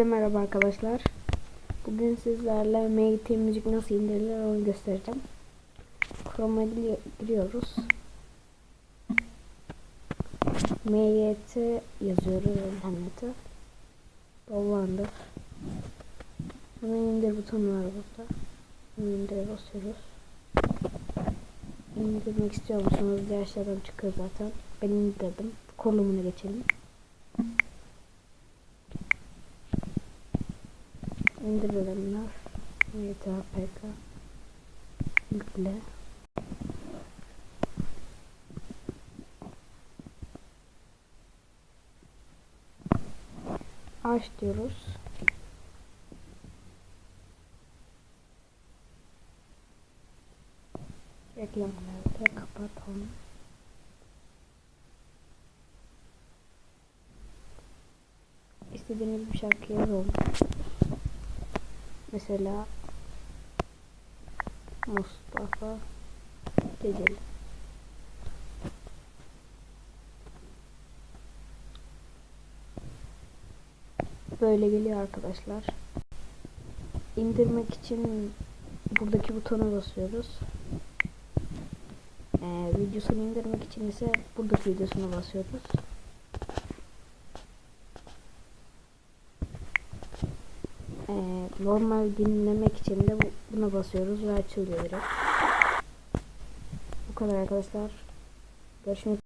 Herkese merhaba arkadaşlar. Bugün sizlerle MGT müzik nasıl indirilir onu göstereceğim. Chrome'a giri- giriyoruz. MGT yazıyoruz internete. Dolandır. Hemen indir butonu var burada. Hemen indire basıyoruz. İndirmek istiyor musunuz diye aşağıdan çıkıyor zaten. Ben indirdim. Konumuna geçelim. İndirilenler. YTHPK. Yükle. Aç diyoruz. Reklamlarda kapat onu. İstediğiniz bir şarkı yazalım. Mesela Mustafa Ceceli. Böyle geliyor arkadaşlar. İndirmek için buradaki butona basıyoruz. Ee, videosunu indirmek için ise buradaki videosuna basıyoruz. Ee, normal dinlemek için de bu- buna basıyoruz ve açılıyor direkt. Bu kadar arkadaşlar. Görüşmek